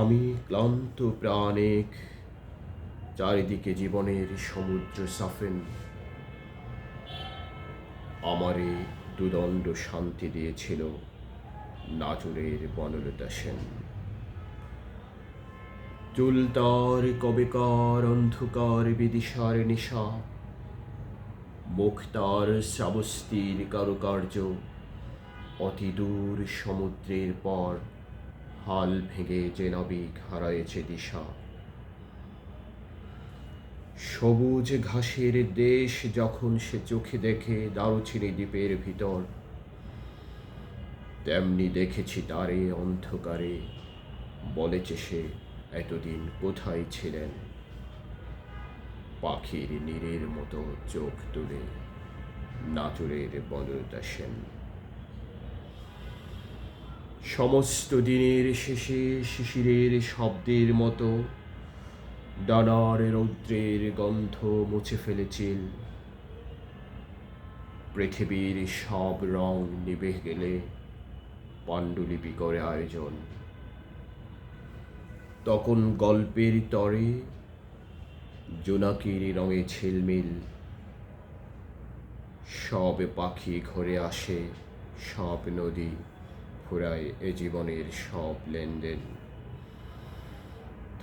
আমি ক্লান্ত প্রাণিক চারিদিকে জীবনের সমুদ্র সাফেন। আমারে দুদণ্ড শান্তি দিয়েছিল নাচুরের বনলতা সেন। চুলতার কবেকার অন্ধকার বিদিশার নিশা, মুক্তার শ্রাবস্তির কারুকার্য, অতি দূর সমুদ্রের পর হাল ভেঙে যে নাবিক হারায়েছে দিশা সবুজ ঘাসের দেশ যখন সে চোখে দেখে দারুচিনি দ্বীপের ভিতর তেমনি দেখেছি তারে অন্ধকারে বলেছে সে এতদিন কোথায় ছিলেন পাখির নীরের মতো চোখ তুলে নাচুরের বনলতা সেন সমস্ত দিনের শেষে শিশিরের শব্দের মতো ডানার রৌদ্রের গন্ধ মুছে ফেলেছিল পৃথিবীর সব রং নিভে গেলে পাণ্ডুলিপি করে আয়োজন। তখন গল্পের তরে জোনাকির রঙে ছিলমিল সব পাখি ঘরে আসে, সব নদী ফুরায় এ জীবনের সব লেনদেন।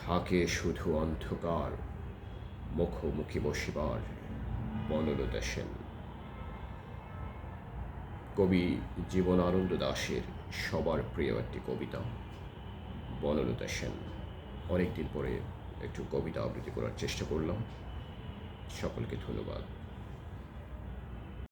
থাকে শুধু অন্ধকার, মুখোমুখি বসিবার বনলতা সেন। কবি জীবনানন্দ দাশের সবার প্রিয় একটি কবিতা বনলতা সেন। অনেকদিন পরে একটু কবিতা আবৃত্তি করার চেষ্টা করলাম। সকলকে ধন্যবাদ।